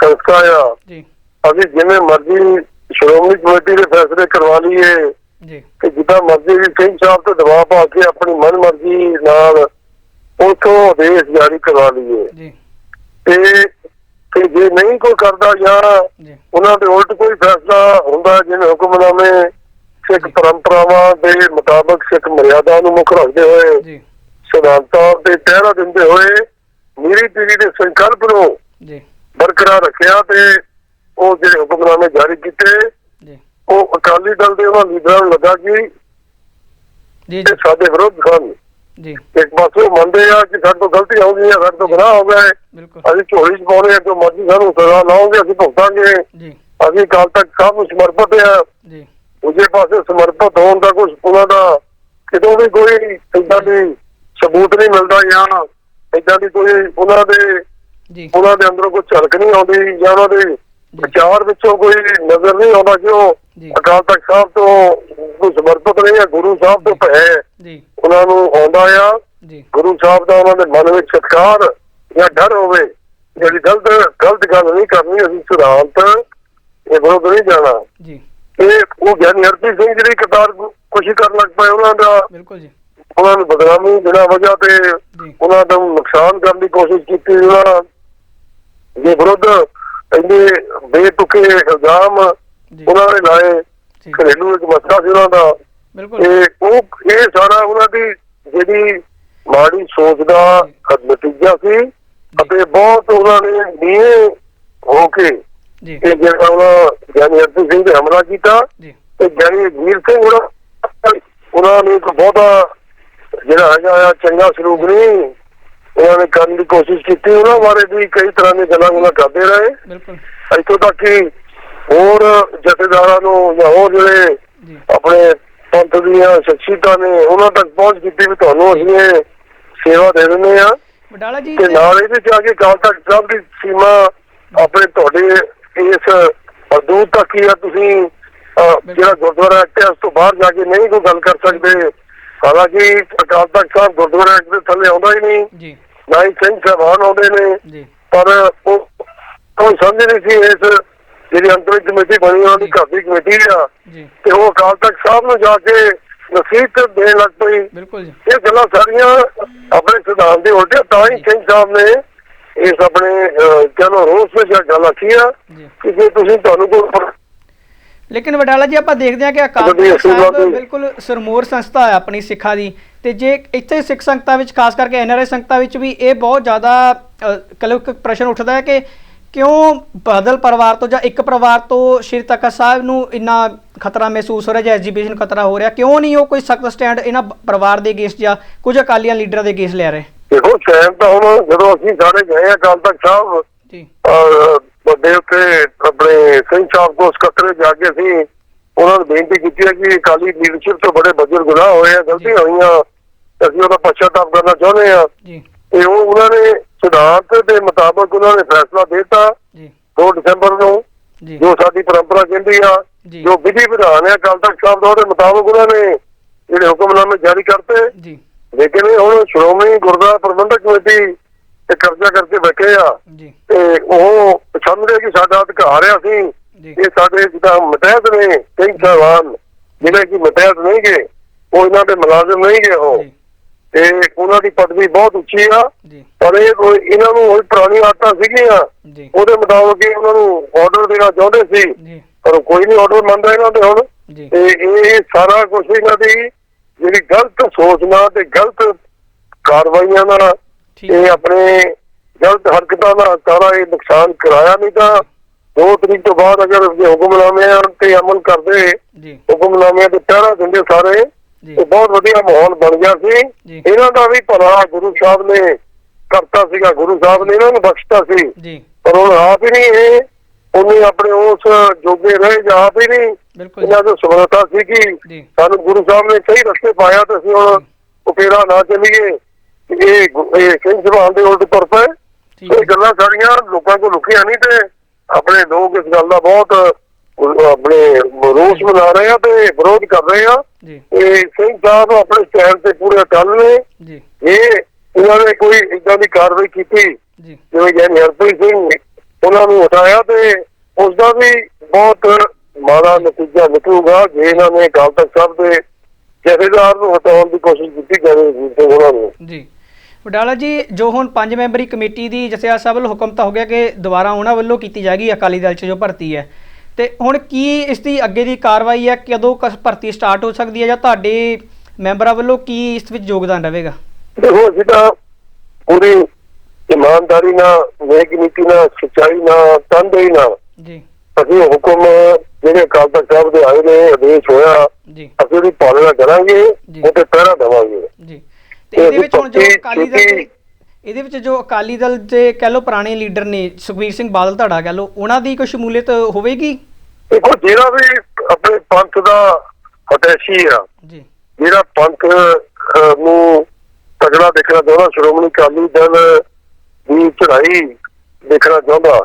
ਸੰਸਥਾ ਆ। ਜੀ। ਅਸੀਂ ਜਿਵੇਂ ਮਰਜ਼ੀ ਸ਼੍ਰੋਮਣੀ ਕਮੇਟੀ ਦੇ ਫੈਸਲੇ ਕਰਵਾ ਲਈਏ। ਜੀ। ਕਿ ਜਿੱਦਾਂ ਮਰਜ਼ੀ ਵੀ ਸਿੰਘ ਸਾਹਿਬ ਤੇ ਦਬਾਅ ਪਾ ਕੇ ਆਪਣੀ ਮਨਮਰਜ਼ੀ ਨਾਲ ਉਥੋਂ ਆਦੇਸ਼ ਜਾਰੀ ਕਰਵਾ ਲਈਏ। ਜੀ। ਤੇ ਤੇ ਜੇ ਨਹੀਂ ਕੋਈ ਕਰਦਾ ਜਾਂ ਜੀ। ਉਹਨਾਂ ਦੇ ਉਲਟ ਕੋਈ ਫੈਸਲਾ ਹੁੰਦਾ ਜਿਵੇਂ ਹੁਕਮਨਾਮੇ ਸਿੱਖ ਪਰੰਪਰਾਵਾਂ ਦੇ ਮੁਤਾਬਕ ਸਿੱਖ ਮਰਿਆਦਾ ਨੂੰ ਮੁੱਖ ਰੱਖਦੇ ਹੋਏ ਜੀ। ਸਿਧਾਂਤਾਂ ਤੇ ਪਹਿਰਾ ਦਿੰਦੇ ਹੋਏ ਮੀਰੀ ਪੀਰੀ ਦੇ ਸੰਕਲਪ ਨੂੰ ਜੀ। ਬਰਕਰਾਰ ਰੱਖਿਆ ਤੇ ਉਹ ਜਿਹੜੇ ਹੁਕਮਨਾਮੇ ਜਾਰੀ ਕੀਤੇ ਜੀ। ਉਹ ਅਕਾਲੀ ਦਲ ਦੇ ਉਹਨਾਂ ਲੀਡਰਾਂ ਨੂੰ ਲੱਗਾ ਕਿ ਜੀ ਸਾਡੇ ਵਿਰੋਧ ਹਨ ਜੀ। ਇੱਕ ਪਾਸੇ ਮੰਨਦੇ ਆ ਕਿ ਸਾਡੇ ਤੋਂ ਗਲਤੀ ਹੋ ਗਈ ਹੈ ਸਾਡੇ ਤੋਂ ਗੁਨਾਹ ਹੋ ਗਿਆ ਹੈ। ਬਿਲਕੁਲ। ਅਸੀਂ ਝੋਲੀ ਚ ਪਾਉਣੇ ਆ ਜੋ ਮਰਜ਼ੀ ਸਾਨੂੰ ਸਜ਼ਾ ਲਾਓਗੇ ਅਸੀਂ ਭੁਗਤਾਂਗੇ। ਜੀ। ਅਸੀਂ ਕੱਲ ਤੱਕ ਸਭ ਨੂੰ ਸਮਰਪਿਤ ਆ। ਜੀ। ਦੂਜੇ ਪਾਸੇ ਸਮਰਪਿਤ ਹੋਣ ਦਾ ਕੁਝ ਉਹਨਾਂ ਦਾ ਕਿਤੋਂ ਵੀ ਕੋਈ ਏਦਾਂ ਦੀ ਸਬੂਤ ਨਹੀਂ ਮਿਲਦਾ ਜਾਂ ਏਦਾਂ ਦੀ ਕੋਈ ਉਹਨਾਂ ਦੇ ਜੀ। ਉਹਨਾਂ ਦੇ ਅੰਦਰੋਂ ਕੋਈ ਝਲਕ ਨਹੀਂ ਆਉਂਦੀ ਜਾਂ ਉਹਨਾਂ ਦੇ ਵਿਚਾਰ ਵਿੱਚੋਂ ਕੋਈ ਨਜ਼ਰ ਨਹੀਂ ਆਉਂਦਾ ਕਿ ਉਹ। ਅਕਾਲ ਤਖਤ ਸਾਹਿਬ ਤੋਂ ਕੋਈ ਸਮਰਪਿਤ ਨਹੀਂ ਹੈ ਗੁਰੂ ਸਾਹਿਬ ਤੋਂ ਭੈ ਜੀ। ਉਹਨਾਂ ਨੂੰ ਆਉਂਦਾ ਆ। ਜੀ। ਗੁਰੂ ਸਾਹਿਬ ਦਾ ਉਹਨਾਂ ਦੇ ਮਨ ਵਿੱਚ ਸਤਿਕਾਰ ਜਾਂ ਡਰ ਹੋਵੇ ਜਿਹੜੀ ਗਲਤ ਗਲਤ ਗੱਲ ਨਹੀਂ ਕਰਨੀ ਅਸੀਂ ਸਿਧਾਂਤ ਇਹ ਵਿਰੁੱਧ ਨਹੀਂ ਜਾਣਾ। ਜੀ। ਇਹ ਉਹ ਗਿਆਨੀ ਹਰਪ੍ਰੀਤ ਸਿੰਘ ਜਿਹੜੀ ਕਤਾਰ ਕੋਸ਼ਿਸ਼ ਕਰਨ ਲੱਗ ਪਏ ਉਹਨਾਂ ਦਾ ਬਿਲਕੁਲ ਜੀ। ਉਹਨਾਂ ਨੂੰ ਬਦਨਾਮੀ ਬਿਨਾਂ ਵਜ੍ਹਾ ਤੇ ਉਹਨਾਂ ਦਾ ਨੁਕਸਾਨ ਕਰਨ ਦੀ ਕੋਸ਼ਿਸ਼ ਕੀਤੀ ਉਹਨਾਂ ਦੇ ਵਿਰੁੱਧ ਇੰਨੇ ਬੇਤੁਕੇ ਇਲਜ਼ਾਮ ਉਹਨਾਂ ਨੇ ਲਾਏ ਘਰੇਲੂ ਇੱਕ ਮਸਲਾ ਸੀ ਉਹਨਾਂ ਦਾ। ਬਿਲਕੁਲ। ਉਹ ਇਹ ਸਾਰਾ ਉਹਨਾਂ ਦੀ ਜਿਹੜੀ ਮਾੜੀ ਸੋਚ ਦਾ ਨਤੀਜਾ ਸੀ ਅਤੇ ਬਹੁਤ ਉਹਨਾਂ ਨੇ ਨੀਏ ਹੋ ਕੇ ਜੀ। ਇਹ ਜਿਹੜਾ ਉਹਨਾਂ ਗਿਆਨੀ ਹਰਪ੍ਰੀਤ ਸਿੰਘ ਤੇ ਹਮਲਾ ਕੀਤਾ ਤੇ ਗਿਆਨੀ ਵੀਰ ਸਿੰਘ ਉਹਨਾਂ ਨੇ ਇੱਕ ਬਹੁਤਾ ਜਿਹੜਾ ਹੈਗਾ ਆ ਚੰਗਾ ਸਲੂਕ ਨਹੀਂ। ਉਹਨਾਂ ਨੇ ਕਰਨ ਦੀ ਕੋਸ਼ਿਸ਼ ਕੀਤੀ ਉਹਨਾਂ ਬਾਰੇ ਵੀ ਕਈ ਤਰ੍ਹਾਂ ਦੀਆਂ ਗੱਲਾਂ ਉਹਨਾਂ ਕਰਦੇ ਰਹੇ। ਬਿਲਕੁਲ। ਇੱਥੋਂ ਤੱਕ ਕਿ ਹੋਰ ਜਥੇਦਾਰਾਂ ਨੂੰ ਜਾਂ ਹੋਰ ਜਿਹੜੇ ਆਪਣੇ ਪੰਥ ਦੀਆਂ ਸ਼ਖਸੀਅਤਾਂ ਨੇ ਉਹਨਾਂ ਤੱਕ ਪਹੁੰਚ ਕੀਤੀ ਵੀ ਤੁਹਾਨੂੰ ਅਸੀਂ ਇਹ ਸੇਵਾ ਦੇ ਦਿੰਦੇ ਆ ਜੀ ਤੇ ਨਾਲ ਇਹਦੇ ਚ ਆ ਕੇ ਕਾਲ ਤੱਕ ਸਾਹਿਬ ਦੀ ਸੀਮਾ ਆਪਣੇ ਤੁਹਾਡੇ ਇਸ ਹਦੂਦ ਤੱਕ ਹੀ ਆ ਤੁਸੀਂ ਜਿਹੜਾ ਗੁਰਦੁਆਰਾ ਐਕਟ ਹੈ ਉਸ ਤੋਂ ਬਾਹਰ ਜਾ ਕੇ ਨਹੀਂ ਕੋਈ ਗੱਲ ਕਰ ਸਕਦੇ। ਹਾਲਾਂਕਿ ਅਕਾਲ ਤਖਤ ਸਾਹਿਬ ਗੁਰਦੁਆਰਾ ਐਕਟ ਦੇ ਥੱਲੇ ਆਉਂਦਾ ਹੀ ਨਹੀਂ। ਜੀ। ਨਾ ਹੀ ਸਿੰਘ ਸਾਹਿਬਾਨ ਆਉਂਦੇ ਨੇ। ਜੀ। ਪਰ ਉਹ ਕੋਈ ਸਮਝ ਨਹੀਂ ਸੀ ਇਸ ਜਿਹੜੀ ਅੰਤਰਿਕ ਕਮੇਟੀ ਬਣੀ ਉਹਨਾਂ ਦੀ ਘਰ ਦੀ ਕਮੇਟੀ ਆ। ਤੇ ਉਹ ਅਕਾਲ ਤਖਤ ਸਾਹਿਬ ਨੂੰ ਜਾ ਕੇ ਨਸੀਹਤ ਦੇਣ ਲੱਗ ਪਈ। ਬਿਲਕੁਲ ਜੀ। ਇਹ ਗੱਲਾਂ ਸਾਰੀਆਂ ਆਪਣੇ ਸਿਧਾਂਤ ਦੇ ਉਲਟੇ ਤਾਂ ਹੀ ਸਿੰਘ ਸਾਹਿਬ ਨੇ ਇਸ ਆਪਣੇ ਚਲੋ ਰੋਸ ਵਿੱਚ ਗੱਲ ਆਖੀ ਆ ਕਿ ਜੇ ਤੁਸੀਂ ਤੁਹਾਨੂੰ ਕੋਈ ਲੇਕਿਨ ਵਡਾਲਾ ਜੀ ਆਪਾਂ ਦੇਖਦੇ ਹਾਂ ਕਿ ਅਕਾਲ ਸਾਹਿਬ ਬਿਲਕੁਲ ਸਰਮੋਰ ਸੰਸਥਾ ਹੈ ਆਪਣੀ ਸਿੱਖਾਂ ਦੀ ਤੇ ਜੇ ਇੱਥੇ ਸਿੱਖ ਸੰਗਤਾਂ ਵਿੱਚ ਖਾਸ ਕਰਕੇ ਐਨਆਰਆਈ ਸੰਗਤਾਂ ਵਿੱਚ ਵੀ ਇਹ ਬਹੁਤ ਜ਼ਿਆਦਾ ਕਲਕ ਪ੍ਰਸ਼ਨ ਉੱਠਦਾ ਹੈ ਕਿ ਕਿਉਂ ਬਾਦਲ ਪਰਿਵਾਰ ਤੋਂ ਜਾਂ ਇੱਕ ਪਰਿਵਾਰ ਤੋਂ ਸ਼੍ਰੀ ਤਖਤ ਸਾਹਿਬ ਨੂੰ ਇੰਨਾ ਖਤਰਾ ਮਹਿਸੂਸ ਹੋ ਰਿਹਾ ਜਾਂ ਐਜੀਪੀਸ਼ਨ ਖਤਰਾ ਹੋ ਰਿਹਾ? ਕਿਉਂ ਨਹੀਂ ਉਹ ਕੋਈ ਸਖਤ ਸਟੈਂਡ ਇਹਨਾਂ ਪਰਿਵਾਰ ਦੇ ਅਗੇਂਸਟ ਜਾਂ ਕੁਝ ਅਕਾਲੀਆਂ ਲੀਡਰਾਂ ਦੇ ਅਗੇਂਸਟ ਲੈ ਰਹੇ? ਦੇਖੋ ਸੈਨ ਤਾਂ ਹੁਣ ਜਦੋਂ ਅਸੀਂ ਸਾਰੇ ਗਏ ਆ ਅਕਾਲ ਤਖਤ ਸਾਹਿਬ ਜੀ। ਵੱਡੇ ਉੱਤੇ ਆਪਣੇ ਸਿੰਘ ਸਾਹਿਬ ਕੋ ਸਕੱਤਰੇ ਜਾ ਕੇ ਅਸੀਂ ਉਹਨਾਂ ਨੂੰ ਬੇਨਤੀ ਕੀਤੀ ਹੈ ਕਿ ਅਕਾਲੀ ਲੀਡਰਸ਼ਿਪ ਤੋਂ ਬੜੇ ਬੱਜਰ ਗੁਨਾਹ ਹੋਏ ਆ ਗਲਤੀਆਂ ਹੋਈਆਂ ਅਸੀਂ ਉਹਦਾ ਪਛਤਾਵਾ ਕਰਨਾ ਚਾਹੁੰਦੇ ਆ ਜੀ। ਤੇ ਉਹ ਉਹਨਾਂ ਨੇ ਸਿਧਾਂਤ ਦੇ ਮੁਤਾਬਕ ਉਹਨਾਂ ਨੇ ਫੈਸਲਾ ਦਿੱਤਾ ਜੀ। 2 ਦਸੰਬਰ ਨੂੰ ਜੀ। ਸਾਡੀ ਪਰੰਪਰਾ ਕਹਿੰਦੀ ਆ ਜੀ। ਵਿਧੀ ਵਿਧਾਨ ਹੈ ਅਕਾਲ ਤਖਤ ਸਾਹਿਬ ਦਾ ਉਹਦੇ ਮੁਤਾਬਕ ਉਹਨਾਂ ਨੇ ਜਿਹੜੇ ਹੁਕਮਨਾਮੇ ਜਾਰੀ ਕਰਤੇ। ਜੀ। ਲੇਕਿਨ ਇਹ ਹੁਣ ਸ਼੍ਰੋਮਣੀ ਗੁਰਦੁਆਰਾ ਪ੍ਰਬੰਧਕ ਕਮੇਟੀ ਤੇ ਕਬਜ਼ਾ ਕਰਕੇ ਬੈਠੇ ਆ। ਜੀ। ਤੇ ਉਹ ਸਮਝਦੇ ਕਿ ਸਾਡਾ ਅਧਿਕਾਰ ਆ ਅਸੀਂ ਇਹ ਸਾਡੇ ਜਿੱਦਾਂ ਮਤਹਿਤ ਨੇ ਸਿੰਘ ਸਾਹਿਬਾਨ ਜਿਹੜੇ ਕਿ ਮਤਹਿਤ ਨਹੀਂ ਗਏ ਉਹ ਇਹਨਾਂ ਦੇ ਮੁਲਾਜ਼ਮ ਨਹੀਂ ਗਏ ਉਹ। ਤੇ ਉਹਨਾਂ ਦੀ ਪਦਵੀ ਬਹੁਤ ਉੱਚੀ ਆ ਪਰ ਇਹ ਕੋਈ ਇਹਨਾਂ ਨੂੰ ਉਹ ਪੁਰਾਣੀ ਆਦਤਾਂ ਸੀਗੀਆਂ ਉਹਦੇ ਮੁਤਾਬਕ ਉਹਨਾਂ ਨੂੰ ਆਰਡਰ ਦੇਣਾ ਚਾਹੁੰਦੇ ਸੀ। ਪਰ ਕੋਈ ਨਹੀਂ ਆਰਡਰ ਮੰਨਦਾ ਇਹਨਾਂ ਦੇ ਹੁਣ। ਤੇ ਇਹ ਸਾਰਾ ਕੁਝ ਇਹਨਾਂ ਦੀ ਜਿਹੜੀ ਗਲਤ ਸੋਚਣਾ ਤੇ ਗਲਤ ਕਾਰਵਾਈਆਂ ਨਾਲ ਇਹ ਆਪਣੇ ਗਲਤ ਹਰਕਤਾਂ ਨਾਲ ਸਾਰਾ ਇਹ ਨੁਕਸਾਨ ਕਰਾਇਆ ਨਹੀਂ ਤਾਂ ਦੋ ਤਰੀਕ ਤੋਂ ਬਾਅਦ ਅਗਰ ਇਹ ਹੁਕਮਨਾਮਿਆਂ ਤੇ ਅਮਲ ਕਰਦੇ ਜੀ। ਹੁਕਮਨਾਮਿਆਂ ਤੇ ਪਹਿਰਾ ਦਿੰਦੇ ਸਾਰੇ ਜੀ। ਤੇ ਬਹੁਤ ਵਧੀਆ ਮਾਹੌਲ ਬਣ ਗਿਆ ਸੀ। ਜੀ। ਇਹਨਾਂ ਦਾ ਵੀ ਭਲਾ ਗੁਰੂ ਸਾਹਿਬ ਨੇ ਕਰਤਾ ਸੀਗਾ ਗੁਰੂ ਸਾਹਿਬ ਨੇ ਇਹਨਾਂ ਨੂੰ ਬਖਸ਼ਤਾ ਸੀ। ਜੀ। ਪਰ ਹੁਣ ਆਪ ਹੀ ਨਹੀਂ ਇਹ ਉਹਨੇ ਆਪਣੇ ਉਸ ਜੋਗੇ ਰਹੇ ਜਾਂ ਆਪ ਹੀ ਨਹੀਂ ਇਹਨਾਂ ਦੀ ਸਮਰੱਥਾ ਸੀ ਕਿ ਜੀ। ਸਾਨੂੰ ਗੁਰੂ ਸਾਹਿਬ ਨੇ ਸਹੀ ਰਸਤੇ ਪਾਇਆ ਤੇ ਅਸੀਂ ਹੁਣ ਉਪੇਰਾ ਨਾ ਚੱਲੀਏ ਇਹ ਇਹ ਸਿੰਘ ਸਭਾ ਦੇ ਉਲਟ ਤੁਰ ਪਏ। ਇਹ ਗੱਲਾਂ ਸਾਰੀਆਂ ਲੋਕਾਂ ਕੋਲ ਲੁਕੀਆਂ ਨਹੀਂ ਤੇ ਆਪਣੇ ਲੋਕ ਇਸ ਗੱਲ ਦਾ ਬਹੁਤ ਆਪਣੇ ਰੋਸ ਮਨਾ ਰਹੇ ਆ ਤੇ ਵਿਰੋਧ ਕਰ ਰਹੇ ਆ। ਜੀ। ਇਹ ਸਿੰਘ ਸਾਹਿਬ ਆਪਣੇ ਸਟੈਂਡ ਤੇ ਪੂਰੇ ਅਟਲ ਨੇ। ਜੀ। ਇਹ ਇਹਨਾਂ ਨੇ ਕੋਈ ਇਦਾਂ ਦੀ ਕਾਰਵਾਈ ਕੀਤੀ ਜੀ। ਜਿਵੇਂ ਗਿਆਨੀ ਹਰਪ੍ਰੀਤ ਸਿੰਘ ਉਹਨਾਂ ਨੂੰ ਹਟਾਇਆ ਤੇ ਉਸ ਦਾ ਵੀ ਬਹੁਤ ਮਾੜਾ ਨਤੀਜਾ ਨਿਕਲੂਗਾ ਜੇ ਇਹਨਾਂ ਨੇ ਅਕਾਲ ਤਖਤ ਸਾਹਿਬ ਦੇ ਜਥੇਦਾਰ ਨੂੰ ਹਟਾਉਣ ਦੀ ਕੋਸ਼ਿਸ਼ ਕੀਤੀ ਜਾਵੇ ਤੇ ਉਹਨਾਂ ਨੂੰ। ਜੀ। ਵਡਾਲਾ ਜੀ ਜੋ ਹੁਣ ਪੰਜ ਮੈਂਬਰੀ ਕਮੇਟੀ ਦੀ ਜਥੇਦਾਰ ਸਾਹਿਬ ਵੱਲੋਂ ਹੁਕਮ ਤਾਂ ਹੋ ਗਿਆ ਕਿ ਦੁਬਾਰਾ ਉਹਨਾਂ ਵੱਲੋਂ ਕੀਤੀ ਜਾਏਗੀ ਅਕਾਲੀ ਦਲ 'ਚ ਜੋ ਭਰਤੀ ਹੈ। ਤੇ ਹੁਣ ਕੀ ਇਸ ਦੀ ਅੱਗੇ ਦੀ ਕਾਰਵਾਈ ਹੈ? ਕਦੋਂ ਕਸ ਭਰਤੀ ਸਟਾਰਟ ਹੋ ਸਕਦੀ ਹੈ ਜਾਂ ਤੁਹਾਡੇ ਮੈਂਬਰਾਂ ਵੱਲੋਂ ਕੀ ਇਸ ਵਿੱਚ ਯੋਗਦਾਨ ਰਹੇਗਾ? ਦੇਖੋ ਅਸੀਂ ਤਾਂ ਪੂਰੀ ਇਮਾਨਦਾਰੀ ਨਾਲ ਨੇਕ ਨੀਤੀ ਨਾਲ ਸੱਚਾਈ ਨਾਲ ਤਨਦੇਹੀ ਨਾਲ ਜੀ। ਅਸੀਂ ਹੁਕਮ ਜਿਹੜੇ ਅਕਾਲ ਤਖਤ ਸਾਹਿਬ ਦੇ ਆਏ ਨੇ ਆਦੇਸ਼ ਹੋਇਆ। ਜੀ। ਅਸੀਂ ਉਹਦੀ ਪਾਲਣਾ ਕਰਾਂਗੇ। ਉਹ ਤੇ ਪਹਿਰਾ ਦੇਵਾਂਗੇ। ਜੀ। ਤੇ ਇਹਦੇ ਵਿੱਚ ਹੁਣ ਜੋ ਅਕਾਲੀ ਦਲ ਦੇ ਇਹਦੇ ਵਿੱਚ ਜੋ ਅਕਾਲੀ ਦਲ ਦੇ ਕਹਿ ਲਓ ਪੁਰਾਣੇ ਲੀਡਰ ਨੇ ਸੁਖਬੀਰ ਸਿੰਘ ਬਾਦਲ ਧੜਾ ਕਹਿ ਲਓ ਉਹਨਾਂ ਦੀ ਕੋਈ ਸ਼ਮੂਲੀਅਤ ਹੋਵੇਗੀ? ਦੇਖੋ ਜਿਹੜਾ ਵੀ ਆਪਣੇ ਪੰਥ ਦਾ ਹਤੈਸ਼ੀ ਆ ਜੀ। ਜਿਹੜਾ ਪੰਥ ਨੂੰ ਤਗੜਾ ਦੇਖਣਾ ਚਾਹੁੰਦਾ ਸ਼੍ਰੋਮਣੀ ਅਕਾਲੀ ਦਲ ਦੀ ਚੜ੍ਹਾਈ ਦੇਖਣਾ ਚਾਹੁੰਦਾ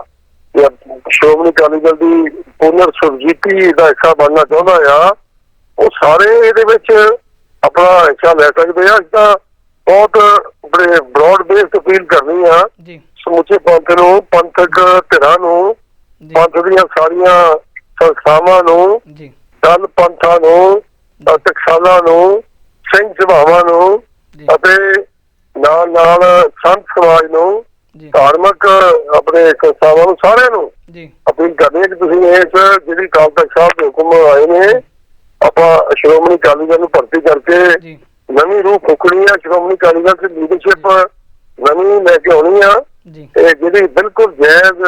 ਜਾਂ ਸ਼੍ਰੋਮਣੀ ਅਕਾਲੀ ਦਲ ਦੀ ਪੁਨਰ ਸੁਰਜੀਤੀ ਦਾ ਹਿੱਸਾ ਬਣਨਾ ਚਾਹੁੰਦਾ ਆ ਉਹ ਸਾਰੇ ਇਹਦੇ ਵਿੱਚ ਆਪਣਾ ਹਿੱਸਾ ਲੈ ਸਕਦੇ ਆ। ਅਸੀਂ ਤਾਂ ਬਹੁਤ ਬੜੇ ਬ੍ਰੌਡ ਬੇਸਡ ਅਪੀਲ ਕਰਨੀ ਆ। ਜੀ। ਸਮੁੱਚੇ ਪੰਥ ਨੂੰ ਪੰਥਕ ਧਿਰਾਂ ਨੂੰ ਪੰਥ ਦੀਆਂ ਸਾਰੀਆਂ ਸੰਸਥਾਵਾਂ ਨੂੰ ਜੀ। ਦਲ ਪੰਥਾਂ ਨੂੰ ਟਕਸਾਲਾਂ ਨੂੰ ਸਿੰਘ ਸਭਾਵਾਂ ਨੂੰ ਅਤੇ ਨਾਲ ਨਾਲ ਸੰਤ ਸਮਾਜ ਨੂੰ ਧਾਰਮਿਕ ਆਪਣੇ ਸੰਸਥਾਵਾਂ ਨੂੰ ਸਾਰਿਆਂ ਨੂੰ ਜੀ। ਅਪੀਲ ਕਰਦੇ ਹਾਂ ਕਿ ਤੁਸੀਂ ਇਸ ਜਿਹੜੀ ਕਾਲ ਤਖਤ ਸਾਹਿਬ ਦੇ ਹੁਕਮ ਆਏ ਨੇ ਆਪਾਂ ਸ਼੍ਰੋਮਣੀ ਅਕਾਲੀ ਦਲ ਨੂੰ ਭਰਤੀ ਕਰਕੇ ਜੀ। ਨਵੀਂ ਰੂਹ ਫੁਕਣੀ ਆ ਸ਼੍ਰੋਮਣੀ ਅਕਾਲੀ ਦਲ ਦੀ ਲੀਡਰਸ਼ਿਪ ਨਵੀਂ ਲੈ ਕੇ ਆਉਣੀ ਆ। ਜੀ। ਤੇ ਜਿਹੜੀ ਬਿਲਕੁਲ ਜਾਇਜ਼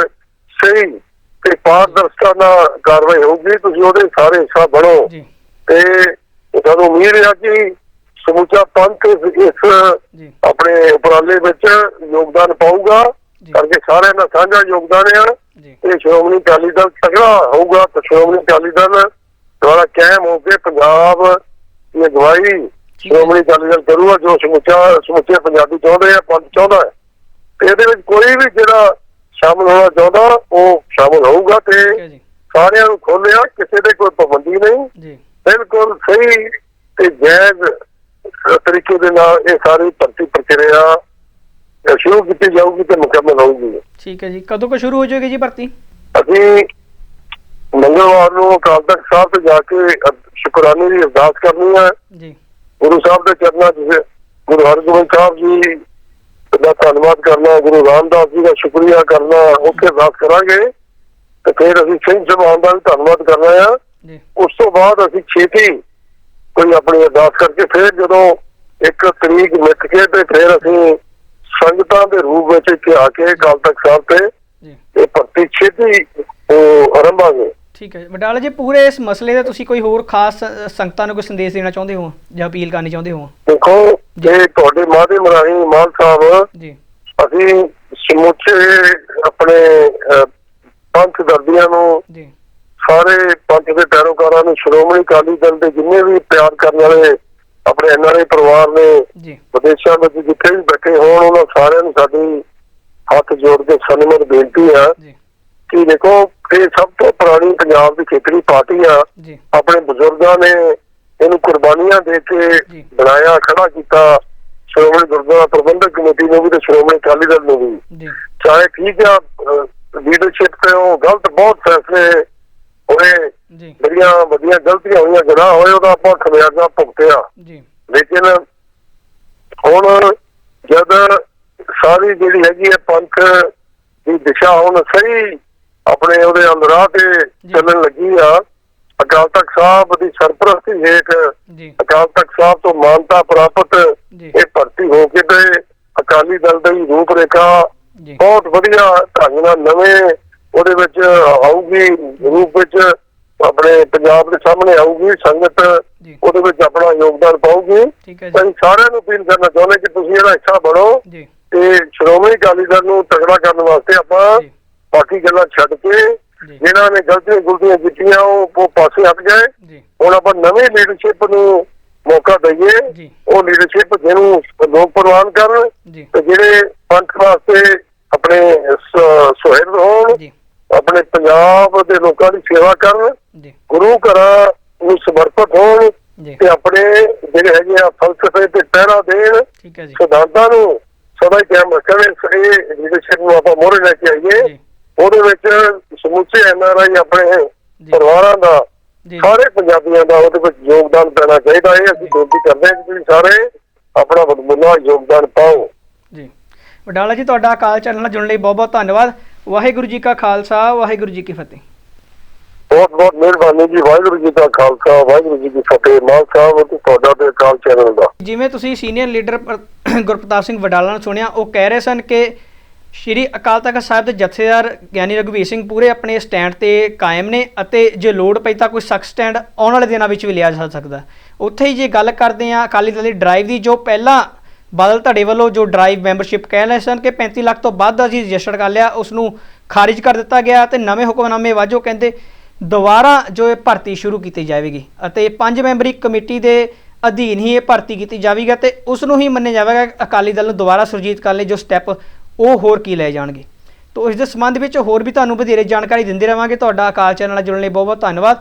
ਸਹੀ ਤੇ ਪਾਰਦਰਸ਼ਤਾ ਨਾਲ ਕਾਰਵਾਈ ਹੋਊਗੀ ਤੁਸੀਂ ਉਹਦੇ ਸਾਰੇ ਹਿੱਸਾ ਬਣੋ। ਜੀ। ਤੇ ਸਾਨੂੰ ਉਮੀਦ ਹੈ ਕਿ ਸਮੁੱਚਾ ਪੰਥ ਇਸ ਆਪਣੇ ਉਪਰਾਲੇ ਵਿੱਚ ਯੋਗਦਾਨ ਪਾਊਗਾ। ਕਰਕੇ ਸਾਰਿਆਂ ਦਾ ਸਾਂਝਾ ਯੋਗਦਾਨ ਹੈ ਜੀ। ਇਹ ਸ਼੍ਰੋਮਣੀ ਅਕਾਲੀ ਦਲ ਤਗੜਾ ਹੋਊਗਾ ਤੇ ਸ਼੍ਰੋਮਣੀ ਅਕਾਲੀ ਦਲ ਦੁਆਰਾ ਕਾਇਮ ਹੋ ਕੇ ਪੰਜਾਬ ਦੀ ਅਗਵਾਈ ਸ਼੍ਰੋਮਣੀ ਅਕਾਲੀ ਦਲ ਕਰੂਗਾ ਜੋ ਸਮੁੱਚਾ ਸਮੁੱਚੇ ਪੰਜਾਬੀ ਚਾਹੁੰਦੇ ਆ ਪੰਥ ਚਾਹੁੰਦਾ ਹੈ। ਤੇ ਇਹਦੇ ਵਿੱਚ ਕੋਈ ਵੀ ਜਿਹੜਾ ਸ਼ਾਮਲ ਹੋਣਾ ਚਾਹੁੰਦਾ ਉਹ ਸ਼ਾਮਲ ਹੋਊਗਾ ਤੇ ਸਾਰਿਆਂ ਨੂੰ ਖੋਲਿਆ ਕਿਸੇ ਦੇ ਕੋਈ ਪਾਬੰਦੀ ਨਹੀਂ। ਜੀ। ਬਿਲਕੁਲ ਸਹੀ ਤੇ ਜਾਇਜ਼ ਤਰੀਕੇ ਦੇ ਨਾਲ ਇਹ ਸਾਰੀ ਭਰਤੀ ਪ੍ਰਕਿਰਿਆ ਸ਼ੁਰੂ ਕੀਤੀ ਜਾਊਗੀ ਤੇ ਮੁਕੰਮਲ ਹੋਊਗੀ। ਠੀਕ ਹੈ ਜੀ। ਕਦੋਂ ਕੋ ਸ਼ੁਰੂ ਹੋ ਜਾਏਗੀ ਜੀ ਭਰਤੀ? ਅਸੀਂ ਮੰਗਲਵਾਰ ਨੂੰ ਅਕਾਲ ਤਖਤ ਸਾਹਿਬ ਤੇ ਜਾ ਕੇ ਸ਼ੁਕਰਾਨੇ ਦੀ ਅਰਦਾਸ ਕਰਨੀ ਹੈ। ਜੀ। ਗੁਰੂ ਸਾਹਿਬ ਦੇ ਚਰਨਾਂ 'ਚ ਗੁਰੂ ਹਰਗੋਬਿੰਦ ਸਾਹਿਬ ਜੀ ਦਾ ਧੰਨਵਾਦ ਕਰਨਾ ਗੁਰੂ ਰਾਮਦਾਸ ਜੀ ਦਾ ਸ਼ੁਕਰੀਆ ਕਰਨਾ ਉੱਥੇ ਅਰਦਾਸ ਕਰਾਂਗੇ ਤੇ ਫਿਰ ਅਸੀਂ ਸਿੰਘ ਸਭਾ ਦਾ ਵੀ ਧੰਨਵਾਦ ਕਰਨਾ ਆ। ਉਸ ਤੋਂ ਬਾਅਦ ਅਸੀਂ ਛੇਤੀ ਕੋਈ ਆਪਣੀ ਅਰਦਾਸ ਕਰਕੇ ਫਿਰ ਜਦੋਂ ਇੱਕ ਤਰੀਕ ਮਿੱਥ ਕੇ ਤੇ ਫਿਰ ਅਸੀਂ ਸੰਗਤਾਂ ਦੇ ਰੂਪ ਵਿੱਚ ਇੱਥੇ ਆ ਕੇ ਅਕਾਲ ਤਖਤ ਸਾਹਿਬ ਤੇ ਇਹ ਭਰਤੀ ਛੇਤੀ ਉਹ ਆਰੰਭਾਂਗੇ। ਠੀਕ ਹੈ ਜੀ। ਵਡਾਲਾ ਜੀ ਪੂਰੇ ਇਸ ਮਸਲੇ ਦੇ ਤੁਸੀਂ ਕੋਈ ਹੋਰ ਖਾਸ ਸੰਗਤਾਂ ਨੂੰ ਕੋਈ ਸੰਦੇਸ਼ ਦੇਣਾ ਚਾਹੁੰਦੇ ਹੋ? ਜਾਂ ਅਪੀਲ ਕਰਨੀ ਚਾਹੁੰਦੇ ਹੋ? ਦੇਖੋ ਇਹ ਤੁਹਾਡੇ ਮਾਧਿਅਮ ਰਾਹੀਂ ਮਾਨ ਸਾਹਿਬ ਜੀ। ਅਸੀਂ ਸਮੁੱਚੇ ਆਪਣੇ ਪੰਥ ਦਰਦੀਆਂ ਨੂੰ ਜੀ। ਸਾਰੇ ਪੰਥ ਦੇ ਪੈਰੋਕਾਰਾਂ ਨੂੰ ਸ਼੍ਰੋਮਣੀ ਅਕਾਲੀ ਦਲ ਦੇ ਜਿੰਨੇ ਵੀ ਪਿਆਰ ਕਰਨ ਵਾਲੇ ਆਪਣੇ ਐਨਆਰਆਈ ਪਰਿਵਾਰ ਨੇ ਜੀ। ਵਿਦੇਸ਼ਾਂ ਵਿੱਚ ਜਿੱਥੇ ਵੀ ਬੈਠੇ ਹੋਣ ਉਹਨਾਂ ਸਾਰਿਆਂ ਨੂੰ ਸਾਡੀ ਹੱਥ ਜੋੜ ਕੇ ਸਨਮਤ ਬੇਨਤੀ ਆ ਜੀ। ਕਿ ਦੇਖੋ ਇਹ ਸਭ ਤੋਂ ਪੁਰਾਣੀ ਪੰਜਾਬ ਦੀ ਖੇਤਰੀ ਪਾਰਟੀ ਆ ਜੀ। ਆਪਣੇ ਬਜ਼ੁਰਗਾਂ ਨੇ ਇਹਨੂੰ ਕੁਰਬਾਨੀਆਂ ਦੇ ਕੇ। ਬਣਾਇਆ ਖੜਾ ਕੀਤਾ ਸ਼੍ਰੋਮਣੀ ਗੁਰਦੁਆਰਾ ਪ੍ਰਬੰਧਕ ਕਮੇਟੀ ਨੂੰ ਵੀ ਤੇ ਸ਼੍ਰੋਮਣੀ ਅਕਾਲੀ ਦਲ ਨੂੰ ਵੀ। ਜੀ। ਚਾਹੇ ਠੀਕ ਆ ਲੀਡਰਸ਼ਿਪ ਤੇ ਉਹ ਗਲਤ ਬਹੁਤ ਫੈਸਲੇ ਹੋਏ ਜੀ। ਜਿਹੜੀਆਂ ਵੱਡੀਆਂ ਗਲਤੀਆਂ ਹੋਈਆਂ ਗੁਨਾਹ ਹੋਏ ਉਹਦਾ ਆਪਾਂ ਖਮਿਆਜ਼ਾ ਭੁਗਤਿਆ। ਜੀ। ਲੇਕਿਨ ਹੁਣ ਜਦ ਸਾਰੀ ਜਿਹੜੀ ਹੈਗੀ ਹੈ ਪੰਥ ਦੀ ਦਿਸ਼ਾ ਹੁਣ ਸਹੀ ਆਪਣੇ ਉਹਦੇ ਅੰਦਰਾਂ ਤੇ ਚੱਲਣ ਲੱਗੀ ਆ। ਅਕਾਲ ਤਖਤ ਸਾਹਿਬ ਦੀ ਸਰਪ੍ਰਸਤੀ ਹੇਠ ਅਕਾਲ ਤਖਤ ਸਾਹਿਬ ਤੋਂ ਮਾਨਤਾ ਪ੍ਰਾਪਤ ਇਹ ਭਰਤੀ ਹੋ ਕੇ ਤੇ ਅਕਾਲੀ ਦਲ ਦੀ ਰੂਪ ਰੇਖਾ ਬਹੁਤ ਵਧੀਆ ਢੰਗ ਨਾਲ ਨਵੇਂ ਉਹਦੇ ਵਿੱਚ ਆਊਗੀ ਰੂਪ ਵਿੱਚ ਆਪਣੇ ਪੰਜਾਬ ਦੇ ਸਾਹਮਣੇ ਆਊਗੀ ਸੰਗਤ ਉਹਦੇ ਵਿੱਚ ਆਪਣਾ ਯੋਗਦਾਨ ਪਾਊਗੀ। ਅਸੀਂ ਸਾਰਿਆਂ ਨੂੰ ਅਪੀਲ ਕਰਨਾ ਚਾਹੁੰਦੇ ਕਿ ਤੁਸੀਂ ਇਹਦਾ ਹਿੱਸਾ ਬਣੋ ਤੇ ਸ਼੍ਰੋਮਣੀ ਅਕਾਲੀ ਦਲ ਨੂੰ ਤਗੜਾ ਕਰਨ ਵਾਸਤੇ ਆਪਾਂ ਬਾਕੀ ਗੱਲਾਂ ਛੱਡ ਕੇ ਜੀ। ਜਿਨ੍ਹਾਂ ਨੇ ਗਲਤੀਆਂ ਗੁਲਤੀਆਂ ਕੀਤੀਆਂ ਉਹ ਉਹ ਪਾਸੇ ਹਟ ਗਏ ਜੀ। ਹੁਣ ਆਪਾਂ ਨਵੀਂ ਲੀਡਰਸ਼ਿਪ ਨੂੰ ਮੌਕਾ ਦਈਏ। ਜੀ। ਉਹ ਲੀਡਰਸ਼ਿਪ ਜਿਹਨੂੰ ਲੋਕ ਪ੍ਰਵਾਨ ਕਰਨ ਜੀ। ਤੇ ਜਿਹੜੇ ਪੰਥ ਵਾਸਤੇ ਆਪਣੇ ਸ- ਸੁਹਿਰਦ ਹੋਣ ਜੀ। ਆਪਣੇ ਪੰਜਾਬ ਦੇ ਲੋਕਾਂ ਦੀ ਸੇਵਾ ਕਰਨ ਜੀ। ਗੁਰੂ ਘਰਾਂ ਨੂੰ ਸਮਰਪਿਤ ਹੋਣ ਜੀ। ਤੇ ਆਪਣੇ ਜਿਹੜੇ ਹੈਗੇ ਆ ਫਲਸਫੇ ਤੇ ਪਹਿਰਾ ਦੇਣ ਠੀਕ ਹੈ ਜੀ। ਸਿਧਾਂਤਾਂ ਨੂੰ ਸਦਾ ਹੀ ਕਾਇਮ ਰੱਖਣ। ਇਸ ਇਹ ਲੀਡਰਸ਼ਿਪ ਨੂੰ ਆਪਾਂ ਮੋਹਰੇ ਲੈ ਕੇ ਆਈਏ। ਜੀ। ਉਹਦੇ ਵਿੱਚ ਸਮੁੱਚੇ ਐਨਆਰਆਈ ਆਪਣੇ ਪਰਿਵਾਰਾਂ ਦਾ ਸਾਰੇ ਪੰਜਾਬੀਆਂ ਦਾ ਉਹਦੇ ਵਿੱਚ ਯੋਗਦਾਨ ਪੈਣਾ ਚਾਹੀਦਾ ਹੈ। ਅਸੀਂ ਬੇਨਤੀ ਕਰਦੇ ਹਾਂ ਕਿ ਤੁਸੀਂ ਸਾਰੇ ਆਪਣਾ ਬਦਮੁੱਲਾ ਯੋਗਦਾਨ ਪਾਓ। ਜੀ। ਵਡਾਲਾ ਜੀ ਤੁਹਾਡਾ ਅਕਾਲ ਚੈਨਲ ਨਾਲ ਜੁੜਨ ਲਈ ਬਹੁਤ ਬਹੁਤ ਧੰਨਵਾਦ। ਵਾਹਿਗੁਰੂ ਜੀ ਕਾ ਖਾਲਸਾ ਵਾਹਿਗੁਰੂ ਜੀ ਕੀ ਫਤਿਹ। ਬਹੁਤ ਬਹੁਤ ਮਿਹਰਬਾਨੀ ਜੀ। ਵਾਹਿਗੁਰੂ ਜੀ ਦਾ ਖਾਲਸਾ ਵਾਹਿਗੁਰੂ ਜੀ ਕੀ ਫਤਿਹ। ਮਾਲ ਸਾਹਿਬ ਤੇ ਤੁਹਾਡਾ ਤੇ ਅਕਾਲ ਚੈਨਲ ਦਾ। ਜਿਵੇਂ ਤੁਸੀਂ ਸੀਨੀਅਰ ਲੀਡਰ ਪਰ- ਗੁਰਪ੍ਰਤਾਪ ਸਿੰਘ ਵਡਾਲਾ ਨੂੰ ਸੁਣਿਆ ਉਹ ਕਹਿ ਰਹੇ ਸਨ ਕਿ ਸ਼੍ਰੀ ਅਕਾਲ ਤਖਤ ਸਾਹਿਬ ਦੇ ਜਥੇਦਾਰ ਗਿਆਨੀ ਰਘਵੀਰ ਸਿੰਘ ਪੂਰੇ ਆਪਣੇ ਸਟੈਂਡ ਤੇ ਕਾਇਮ ਨੇ ਅਤੇ ਜੇ ਲੋੜ ਪਈ ਤਾਂ ਕੋਈ ਸਖਤ ਸਟੈਂਡ ਆਉਣ ਵਾਲੇ ਦਿਨਾਂ ਵਿੱਚ ਵੀ ਲਿਆ ਜਾ ਸਕਦਾ ਉੱਥੇ ਹੀ ਜੇ ਗੱਲ ਕਰਦੇ ਹਾਂ ਅਕਾਲੀ ਦਲ ਦੀ ਡਰਾਈਵ ਦੀ, ਜੋ ਪਹਿਲਾਂ ਬਾਦਲ ਧੜੇ ਵੱਲੋਂ ਜੋ ਡਰਾਈਵ ਮੈਂਬਰਸ਼ਿਪ ਕਹਿ ਲਏ ਸਨ ਕਿ 35 ਲੱਖ ਤੋਂ ਵੱਧ ਅਸੀਂ ਰਜਿਸਟਰ ਕਰ ਲਿਆ, ਉਸ ਨੂੰ ਖਾਰਿਜ ਕਰ ਦਿੱਤਾ ਗਿਆ ਤੇ ਨਵੇਂ ਹੁਕਮਨਾਮੇ ਵਾਜੋ ਕਹਿੰਦੇ ਦੁਬਾਰਾ ਜੋ ਇਹ ਭਰਤੀ ਸ਼ੁਰੂ ਕੀਤੀ ਜਾਵੇਗੀ ਅਤੇ ਪੰਜ ਮੈਂਬਰੀ ਕਮੇਟੀ ਦੇ ਅਧੀਨ ਹੀ ਇਹ ਭਰਤੀ ਕੀਤੀ ਜਾਵੇਗੀ ਤੇ ਉਸ ਨੂੰ ਹੀ ਮੰਨਿਆ ਜਾਵੇਗਾ ਅਕਾਲੀ ਦਲ ਨੂੰ ਦੁਬਾਰਾ ਸੁਰਜੀਤ ਕਰਨ ਲਈ ਜੋ ਸਟੈਪ ਉਹ ਹੋਰ ਕੀ ਲੈ ਜਾਣਗੇ? ਤੋਂ ਇਸ ਦੇ ਸੰਬੰਧ ਵਿੱਚ ਹੋਰ ਵੀ ਤੁਹਾਨੂੰ ਵਧੇਰੇ ਜਾਣਕਾਰੀ ਦਿੰਦੇ ਰਵਾਂਗੇ। ਤੁਹਾਡਾ ਅਕਾਲ ਚੈਨਲ ਨਾਲ ਜੁੜਨ ਲਈ ਬਹੁਤ ਬਹੁਤ ਧੰਨਵਾਦ।